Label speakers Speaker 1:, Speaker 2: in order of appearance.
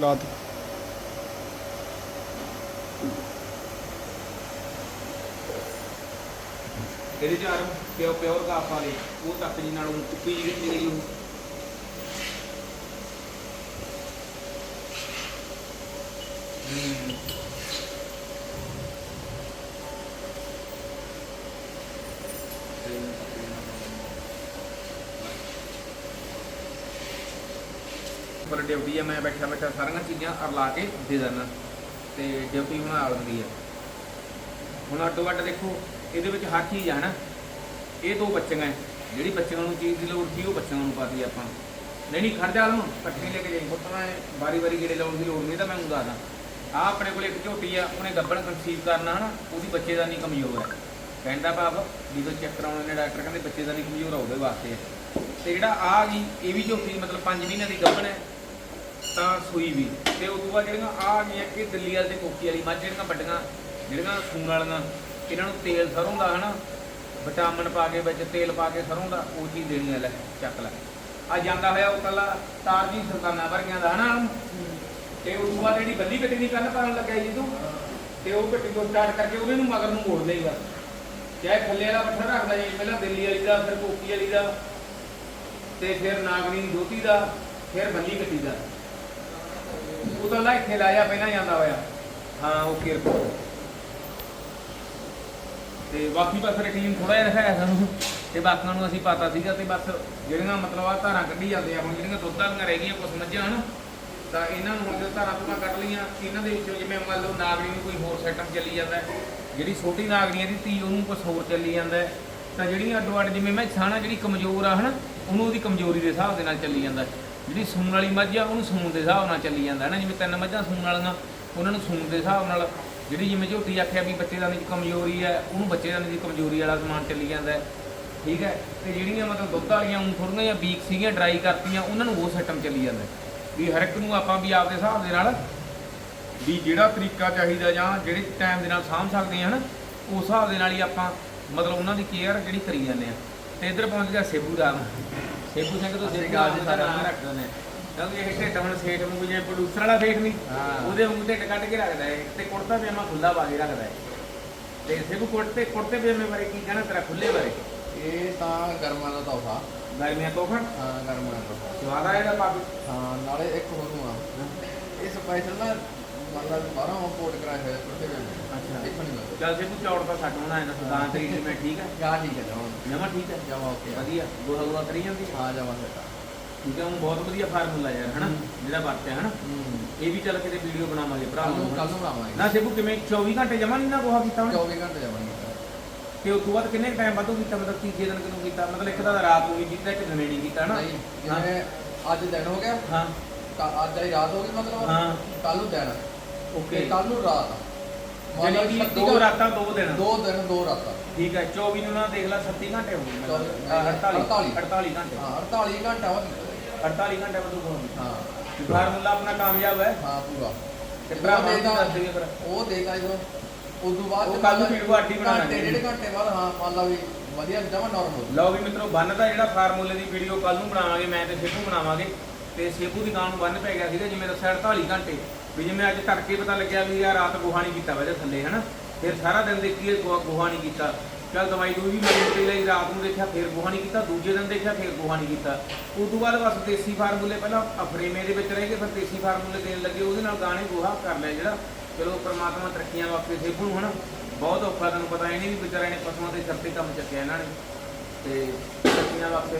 Speaker 1: ਲਾ ਦੇ
Speaker 2: ਇਹਦੇ ਚਾਰ ਪਿਓ ਪਿਓਰ ਦਾ ਆਪਾਂ ਦੇ। ਉਹ ਤੱਕ ਜੀ ਨਾਲ ਉਹ ਕੁੱਪੀ ਜਿਹੜੀ ਜਿਹੜੀ ਉਹ। ਹੂੰ। ਪਰ ਡਿਊਟੀ ਆ, ਮੈਂ ਬੈਠਾ ਬੈਠਾ ਸਾਰੀਆਂ ਚੀਜ਼ਾਂ ਅਰਲਾ ਕੇ ਦੇ ਦਿੰਦਾ। ਤੇ ਡਿਊਟੀ ਬਣਾ ਲੈਂਦੀ ਆ। ਹੁਣ ਅੱਡੋ ਅੱਡ ਦੇਖੋ, ਇਹਦੇ ਵਿੱਚ ਹਰ ਚੀਜ਼ ਆ ਨਾ। ਇਹ ਦੋ ਬੱਚੀਆਂ ਹੈ। ਜਿਹੜੀ ਬੱਚਿਆਂ ਨੂੰ ਚੀਜ਼ ਦੀ ਲੋੜ ਸੀ, ਉਹ ਬੱਚਿਆਂ ਨੂੰ ਪਾਤੀ ਆਪਾਂ ਨਹੀਂ ਨਹੀਂ, ਖੜ ਜਾ ਲਵਾਂ ਇਕੱਠੀ ਲੈ ਕੇ ਜਾਈ। ਪੁੱਤਰਾ ਵਾਰੀ ਵਾਰੀ ਗੇੜੇ ਲਾਉਣ ਦੀ ਲੋੜ ਨਹੀਂ ਤਾਂ ਮੈਂ ਉਹਨੂੰ ਦੱਸਦਾ। ਆ ਆਪਣੇ ਕੋਲ ਇੱਕ ਝੋਟੀ ਆ, ਉਹਨੇ ਗੱਬਣ ਕਨਸੀਵ ਕਰਨਾ ਹਨਾ, ਉਹਦੀ ਬੱਚੇ ਦਾ ਨਹੀਂ ਕਮਜ਼ੋਰ ਹੈ। ਕਹਿੰਦਾ ਭਾਵ, ਜਦੋਂ ਚੈੱਕ ਕਰਾਉਣੇ ਨੇ ਡਾਕਟਰ ਕਹਿੰਦੇ ਬੱਚੇ ਦਾ ਨਹੀਂ ਕਮਜ਼ੋਰ ਆ, ਉਹਦੇ ਵਾਸਤੇ ਹੈ। ਤੇ ਜਿਹੜਾ ਆ ਗਈ, ਇਹ ਵੀ ਝੋਟੀ ਮਤਲਬ 5 ਮਹੀਨਿਆਂ ਦੀ ਗੱਬਣ ਹੈ। ਤਾਂ ਸੂਈ ਵੀ। ਤੇ ਉਸ ਤੋਂ ਬਾਅਦ ਜਿਹੜੀਆਂ ਆ ਗਈਆਂ ਇਹ ਦਿੱਲੀ ਵਾਲੀ ਤੇ ਕੋਕੀ ਵਾਲੀ ਮੱਝ, ਜਿਹੜੀਆਂ ਵੱਡੀਆਂ, ਜਿਹੜੀਆਂ ਸੂਣ ਵਾਲੀਆਂ, ਇਹਨਾਂ ਨੂੰ ਤੇਲ ਸਰੋਂ ਦਾ, ਹਨਾ? ਵਿਟਾਮਿਨ ਪਾ ਕੇ ਵਿੱਚ ਤੇਲ ਪਾ ਕੇ ਸਰੋਂ ਦਾ, ਉਹ ਚੀਜ਼ ਦੇਣੀ ਹੈ ਲੈ, ਚੱਕ ਲੈ। ਆ ਜਾਂਦਾ ਹੋਇਆ ਉਹ ਕੱਲਾ ਤਾਰ ਜੀ ਸਰਕਾਨਾ ਵਰਗਿਆਂ ਦਾ, ਹਨਾ? ਤੇ ਉਸ ਤੋਂ ਬਾਅਦ ਜਿਹੜੀ ਬੱਲੀ ਕੱਟੀ ਦੀ ਕੰਨ ਪਾਣ ਲੱਗਿਆ ਜੀ ਤੂੰ, ਤੇ ਉਹ ਕੱਟੀ ਤੋਂ ਸਟਾਰਟ ਕਰਕੇ ਉਹਦੇ ਨੂੰ ਮਗਰ ਨੂੰ ਮੋੜ ਦੇਈਗਾ ਚਾਹੇ ਥੱਲੇ ਵਾਲਾ ਪੱਠਾ ਰੱਖਦਾ ਜੀ ਪਹਿਲਾਂ ਦਿੱਲੀ ਵਾਲੀ ਦਾ, ਫਿਰ ਕੋਕੀ ਵਾਲੀ ਦਾ, ਤੇ ਫਿਰ ਨਾਗਰੀ ਦੀ ਦੋਤੀ ਦਾ, ਫਿਰ ਬੱਲੀ ਕੱਟੀ ਦਾ। ਉਹ ਤਾਂ ਇੱਥੇ ਲਾਇਆ ਪਹਿਲਾਂ ਜਾਂਦਾ ਹੋਇਆ। ਹਾਂ ਓਕੇ ਰਿਪੋਰਟ ਤੇ ਬਾਕੀ ਬਸ ਰਟੀਨ ਥੋੜਾ ਜਿਹਾ ਦਿਖਾਇਆ ਸਾਨੂੰ। ਤੇ ਬਾਕੀਆਂ ਨੂੰ ਅਸੀਂ ਪਤਾ ਸੀਗਾ ਤੇ ਬਸ ਜਿਹੜੀਆਂ ਮਤਲਬ ਆ ਧਾਰਾਂ ਕੱਢੀ ਜਾਂਦੇ ਆ, ਹੁਣ ਜਿਹੜੀਆਂ ਦੁੱਧ ਵਾਲੀਆਂ ਰਹਿ ਗਈਆਂ, ਕੁਛ ਮੱਝਾਂ ਹਨ ਤਾਂ ਇਹਨਾਂ ਨੂੰ ਹੁਣ ਜਦੋਂ ਧਾਰਾਂ ਧੂਰਾਂ ਕੱਢ ਲਈਆਂ, ਇਹਨਾਂ ਦੇ ਵਿੱਚੋਂ ਜਿਵੇਂ ਮੰਨ ਲਓ ਨਾਗਰੀ ਨੂੰ ਕੋਈ ਹੋਰ ਸੈਟਅਪ ਚੱਲੀ ਜਾਂਦਾ ਜਿਹੜੀ ਛੋਟੀ ਨਾਗਰੀਆਂ ਦੀ ਧੀ ਉਹਨੂੰ ਕੁਛ ਹੋਰ ਚੱਲੀ ਜਾਂਦਾ ਤਾਂ ਜਿਹੜੀਆਂ ਅੱਡੋ ਅੱਡ ਜਿਵੇਂ ਮੈਂ ਛਾਣਾ ਜਿਹੜੀ ਕਮਜ਼ੋਰ ਆ ਹਨਾ, ਉਹਨੂੰ ਉਹਦੀ ਕਮਜ਼ੋਰੀ ਦੇ ਹਿਸਾਬ ਦੇ ਨਾਲ ਚੱਲੀ ਜਾਂਦਾ ਜਿਹੜੀ ਸੂਣ ਵਾਲੀ ਮੱਝ ਆ, ਉਹਨੂੰ ਸੂਣ ਦੇ ਹਿਸਾਬ ਨਾਲ ਚੱਲੀ ਜਾਂਦਾ ਹੈ ਨਾ। ਜਿਵੇਂ ਤਿੰਨ ਮੱਝਾਂ ਸੂਣ ਵਾਲੀਆਂ, ਉਹਨਾਂ ਨੂੰ ਸੂਣ ਦੇ ਹਿਸਾਬ ਨਾਲ ਜਿਹੜੀ ਜਿਵੇਂ ਝੋਟੀ ਆਖਿਆ ਵੀ ਬੱਚੇ ਦਾਨੀ ਦੀ ਕਮਜ਼ੋਰੀ ਹੈ ਉਹਨੂੰ ਬੱਚੇ ਦਾਨੀ ਦੀ ਕਮਜ਼ੋਰੀ ਵਾਲਾ ਸਮਾਨ ਚੱਲੀ ਜਾਂਦਾ ਠੀਕ ਹੈ? ਤੇ ਜਿਹੜੀਆਂ ਮਤਲਬ ਦੁੱਧ ਵਾਲੀਆਂ ਉਹ ਥੋੜੀਆਂ ਜਿਹਾ ਵੀਕ ਸੀਗੀਆਂ ਡਰਾਈ ਕਰਤੀਆਂ, ਉਹਨਾਂ ਨੂੰ ਉਹ ਸਿਸਟਮ ਚੱਲੀ ਜਾਂਦਾ ਵੀ ਹਰ ਇੱਕ ਨੂੰ ਆਪਾਂ ਵੀ ਆਪਦੇ ਹਿਸਾਬ ਦੇ ਨਾਲ ਵੀ ਜਿਹੜਾ ਤਰੀਕਾ ਚਾਹੀਦਾ ਜਾਂ ਜਿਹੜੇ ਟਾਈਮ ਦੇ ਨਾਲ ਸਾਂਭ ਸਕਦੇ ਆ ਹਨਾ ਉਸ ਹਿਸਾਬ ਦੇ ਨਾਲ ਹੀ ਆਪਾਂ ਮਤਲਬ ਉਹਨਾਂ ਦੀ ਕੇਅਰ ਜਿਹੜੀ ਕਰੀ ਜਾਂਦੇ ਆ ਤੇ ਇੱਧਰ ਪਹੁੰਚ ਗਿਆ ਸੇਬੂ ਰਾਮ। ਸੇਬੂ ਸਿੰਘ ਤੋਂ ਸੇਬੂ ਰਾਮ ਦਾ ਨਾਮ ਰੱਖ ਦਿੰਦੇ। ਆ ਕਿਉਂਕਿ ਇਹ ਢਿੱਡ ਹੁਣ ਸੇਠ ਨੂੰ ਜਿਵੇਂ ਪ੍ਰੋਡਿਊਸਰ ਵਾਲਾ ਸੇਠ ਨਹੀਂ। ਉਹਦੇ ਵਾਂਗੂ ਢਿੱਡ ਕੱਢ ਕੇ ਰੱਖਦਾ ਹੈ ਤੇ ਕੁੜਤਾ ਪਜਾਮਾ ਖੁੱਲਾ ਪਾ ਕੇ ਰੱਖਦਾ ਹੈ ਤੇ ਸੇਬੂ ਕੁੜਤੇ ਕੁੜਤੇ ਪਜਾਮੇ ਬਾਰੇ ਕੀ ਕਹਿਣਾ ਤੇਰਾ ਖੁੱਲੇ ਬਾਰੇ?
Speaker 3: ਇਹ ਤਾਂ ਗਰਮਾਂ ਦਾ ਤੋਹਫਾ।
Speaker 2: ਗਰਮੀਆਂ ਤੋਹਫਾ?
Speaker 3: ਹਾਂ ਗਰਮਾਂ ਦਾ ਤੋਹਫਾ।
Speaker 2: ਸਵਾਦ ਆਏਗਾ ਪਾਪੀ
Speaker 3: ਹਾਂ ਨਾਲੇ ਇੱਕ ਹੋਰ ਨੂੰ ਆ। ਇਹ ਸਪੈਸ਼ਲ ਨਾ ਮਤਲਬ ਬਾਹਰੋਂ ਇੰਪੋਰਟ ਕਰਾਇਆ ਹੋਇਆ ਛੋਟੇ ਜਿਹੇ
Speaker 2: ਅੱਛਾ।
Speaker 3: ਦੇਖਣ ਨੂੰ ਮਿਲਦਾ
Speaker 2: ਚੱਲ ਸੇਬੂ ਚੌੜ ਤਾਂ ਸੱਟ ਹੋਣਾ ਇਹਨਾਂ ਸੁਦਾਨ ਤੇਰੀ ਤੇ ਮੈਂ ਠੀਕ ਹੈ।
Speaker 3: ਗਾ ਠੀਕ ਹੈ ਜਮਾਂ
Speaker 2: ਜਮਾ ਠੀਕ ਹੈ?
Speaker 3: ਜਮਾ ਓਕੇ। ਆ।
Speaker 2: ਵਧੀਆ। ਗੋਹਾ ਗੋਹਾ ਕਰੀ ਜਾਂਦੀ? ਹੈ
Speaker 3: ਹਾਂ ਜਮਾ ਸੈਟ ਆ
Speaker 2: ਠੀਕ ਹੈ ਉਹ ਬਹੁਤ ਵਧੀਆ ਫਾਰਮੂਲਾ ਯਾਰ ਹਨਾ?
Speaker 3: ਹੂੰ।
Speaker 2: ਜਿਹੜਾ ਵਰਤਿਆ ਹਨਾ?
Speaker 3: ਹੂੰ।
Speaker 2: ਇਹ ਵੀ ਚੱਲ ਕਿਤੇ ਵੀਡੀਓ ਬਣਾਵਾਂਗੇ ਭਰਾ
Speaker 3: ਕੱਲ ਨੂੰ
Speaker 2: ਨੂੰ
Speaker 3: ਕੱਲ ਨੂੰ ਬਣਾਵਾਂਗੇ।
Speaker 2: ਨਾ ਸੇਬੂ ਕਿਵੇਂ? 24 ਘੰਟੇ ਜਮਾ ਨਹੀਂ ਨਾ ਗੋਹਾ ਕੀਤਾ ਉਹਨੇ?
Speaker 3: 24 ਘੰਟੇ ਜਮਾਂਗੇ
Speaker 2: ਤੇ ਉਸ ਤੋਂ ਬਾਅਦ ਕਿੰਨੇ ਟਾਈਮ ਬਾਅਦ ਉਹ ਕੀਤਾ? ਮਤਲਬ ਤੀਜੇ ਦਿਨ ਕਿਦੋਂ ਕੀਤਾ? ਮਤਲਬ ਇੱਕ ਤਾਂ ਰਾਤ ਨੂੰ ਵੀ ਕੀਤਾ ਇੱਕ ਦਿਨੇ ਨਹੀਂ ਕੀਤਾ ਹਨਾ?
Speaker 3: ਨਹੀਂ ਜਿਵੇਂ ਅੱਜ ਦਿਨ ਹੋ ਗਿਆ
Speaker 2: ਹਾਂ।
Speaker 3: ਅੱਜ ਆਈ ਰਾਤ ਹੋ ਗਈ ਮਤਲਬ?
Speaker 2: ਹਾਂ।
Speaker 3: ਕੱਲ ਨੂੰ ਦਿਨ।
Speaker 2: ਓਕੇ
Speaker 3: ਤੇ ਕੱਲ ਨੂੰ ਰਾਤ।
Speaker 2: ਜਿਹੜੀ
Speaker 3: ਮਤਲਬ
Speaker 2: ਕਿ
Speaker 3: ਛੱਤੀ
Speaker 2: ਦੋ ਰਾਤਾਂ ਦੋ ਦਿਨ।
Speaker 3: ਦੋ ਦਿਨ ਦੋ ਰਾਤਾਂ।
Speaker 2: ਠੀਕ ਹੈ 24 ਨੂੰ ਨਾ ਦੇਖ ਲੈ 36 ਘੰਟੇ ਹੋ ਗਏ।
Speaker 3: ਚੌਵੀ-
Speaker 2: ਮਤਲਬ 48
Speaker 3: 48
Speaker 2: 48 ਘੰਟੇ।
Speaker 3: ਹਾਂ 48 ਘੰਟਾ ਵਾ
Speaker 2: 48 ਘੰਟੇ ਬਾਅਦ ਹੋ ਗਏ
Speaker 3: ਹਾਂ।
Speaker 2: ਫਾਰਮੂਲਾ ਆਪਣਾ ਕਾਮਯਾਬ ਹੈ।
Speaker 3: ਹਾਂ ਪੂਰਾ।
Speaker 2: ਤੇ ਭਰਾਵਾਂ ਨੂੰ ਦੱਸ ਦਈਏ ਫਿਰ।
Speaker 3: ਉਹ ਦੇਗਾ ਜਦੋਂ ਉਦੋਂ ਬਾਅਦ
Speaker 2: ਉਹ ਕੱਲ੍ਹ ਨੂੰ
Speaker 3: ਮਤਲਬ
Speaker 2: ਵੀਡੀਓ ਅੱਡੀ ਬਣਾ
Speaker 3: ਘੰਟੇ
Speaker 2: ਲੈਣੀ।
Speaker 3: ਡੇਢ ਘੰਟੇ ਬਾਅਦ ਹਾਂ ਮੰਨ ਲਾ ਵੀ ਵਧੀਆ ਜਮਾ ਨਾਰਮਲ
Speaker 2: ਲਓ ਵੀ ਮਿੱਤਰੋ ਬੰਨ ਦਾ ਜਿਹੜਾ ਫਾਰਮੂਲੇ ਦੀ ਵੀਡੀਓ ਕੱਲ ਨੂੰ ਬਣਾਵਾਂਗੇ ਮੈਂ ਤੇ ਸੇਬੂ ਬਣਾਵਾਂਗੇ। ਤੇ ਸੇਬੂ ਦੀ ਗਾਂ ਨੂੰ ਬੰਨ ਪੈ ਗਿਆ ਸੀਗਾ ਜਿਵੇਂ ਦੱਸਿਆ 48 ਘੰਟੇ। ਵੀ ਜਿਵੇਂ ਅੱਜ ਤੜਕੇ ਪਤਾ ਲੱਗਿਆ ਵੀ ਯਾਰ ਰਾਤ ਗੋਹਾ ਨਹੀਂ ਕੀਤਾ ਵਜੇ ਥੱਲੇ, ਹਨਾ? ਫਿਰ ਸਾਰਾ ਦਿਨ ਦੇਖੀਏ ਗੋਹਾ ਗੋਹਾ ਨਹੀਂ ਕੀਤਾ। ਚੱਲ ਦਵਾਈ ਦੂਈ ਵੀ ਮੈਨੂੰ ਤੇ ਲਈ ਰਾਤ ਨੂੰ ਦੇਖਿਆ ਫਿਰ ਗੋਹਾ ਨਹੀਂ ਕੀਤਾ, ਦੂਜੇ ਦਿਨ ਦੇਖਿਆ ਫਿਰ ਗੋਹਾ ਨਹੀਂ ਕੀਤਾ। ਉਸ ਤੋਂ ਬਾਅਦ ਬਸ ਦੇਸੀ ਫਾਰਮੂਲੇ ਪਹਿਲਾਂ ਅਫਰੇਮੇ ਦੇ ਵਿੱਚ ਰਹਿ ਗਏ, ਫਿਰ ਦੇਸੀ ਫਾਰਮੂਲੇ ਦੇਣ ਲੱਗੇ, ਉਹਦੇ ਨਾਲ ਗਾਣੇ ਗੋਹਾ ਕਰ ਲਿਆ ਜਿਹੜਾ। ਚਲੋ, ਪ੍ਰਮਾਤਮਾ ਤਰੱਕੀਆਂ ਵਾਸਤੇ ਸੇਬੂ ਨੂੰ, ਹਨਾ? ਬਹੁਤ ਔਖਾ ਤੁਹਾਨੂੰ ਪਤਾ ਇਹਨੇ ਵੀ ਵਿਚਾਰਿਆਂ ਨੇ ਪਸ਼ੂਆਂ ਦੇ ਸਿਰ ਤੇ ਕੰਮ ਚੱਕਿਆ ਇਹਨਾਂ ਨੇ। ਤੇ ਤਰੱਕੀਆਂ ਵਾਸਤੇ।